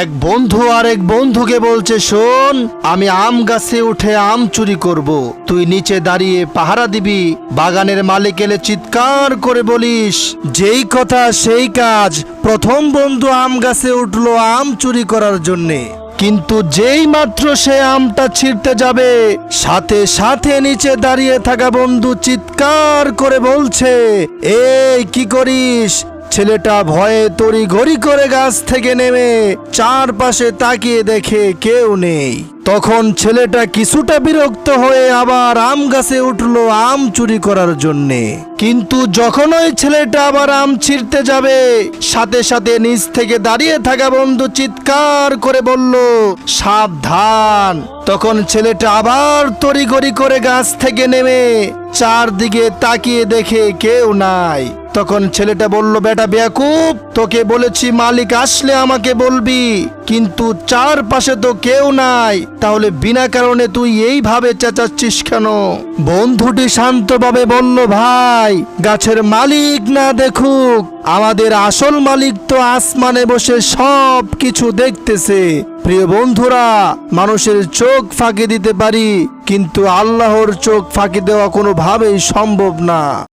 এক বন্ধু আর এক বন্ধুকে বলছে, শোন, আমি আম গাছে উঠে আম চুরি করব। তুই নিচে দাঁড়িয়ে পাহারা দিবি, বাগানের মালিক এলে চিৎকার করে বলিস, যেই কথা সেই কাজ, প্রথম বন্ধু আম গাছে উঠল আম চুরি করার জন্যে কিন্তু যেই মাত্র সে আমটা ছিঁড়তে যাবে, সাথে সাথে নিচে দাঁড়িয়ে থাকা বন্ধু চিৎকার করে বলছে, এই, কি করিস ছেলেটা ভয়ে তড়ি ঘড়ি করে গাছ থেকে নেমে চারপাশে তাকিয়ে দেখে কেউ নেই। তখন ছেলেটা কিছুটা বিরক্ত হয়ে আবার আম গাছে উঠল আম চুরি করার জন্যে। কিন্তু যখন ওই ছেলেটা আবার আম ছিঁড়তে যাবে, সাথে সাথে নিচ থেকে দাঁড়িয়ে থাকা বন্ধু চিৎকার করে বলল, সাবধান। তখন ছেলেটা আবার তড়িঘড়ি করে গাছ থেকে নেমে চারদিকে তাকিয়ে দেখে কেউ নাই। তখন ছেলেটা বলল, বেটা বেয়াকুব, তোকে বলেছি মালিক আসলে আমাকে বলবি, কিন্তু চারপাশে তো কেউ নাই। তাহলে বিনা কারণে তুই এইভাবে চেঁচাচ্ছিস কেন? বন্ধুটি শান্তভাবে বলল, ভাই, গাছের মালিক না দেখুক। আমাদের আসল মালিক তো আসমানে বসে সব কিছু দেখতেছে। প্রিয় বন্ধুরা, মানুষের চোখ ফাঁকি দিতে পারি, কিন্তু আল্লাহর চোখ ফাঁকি দেওয়া কোনোভাবেই সম্ভব না।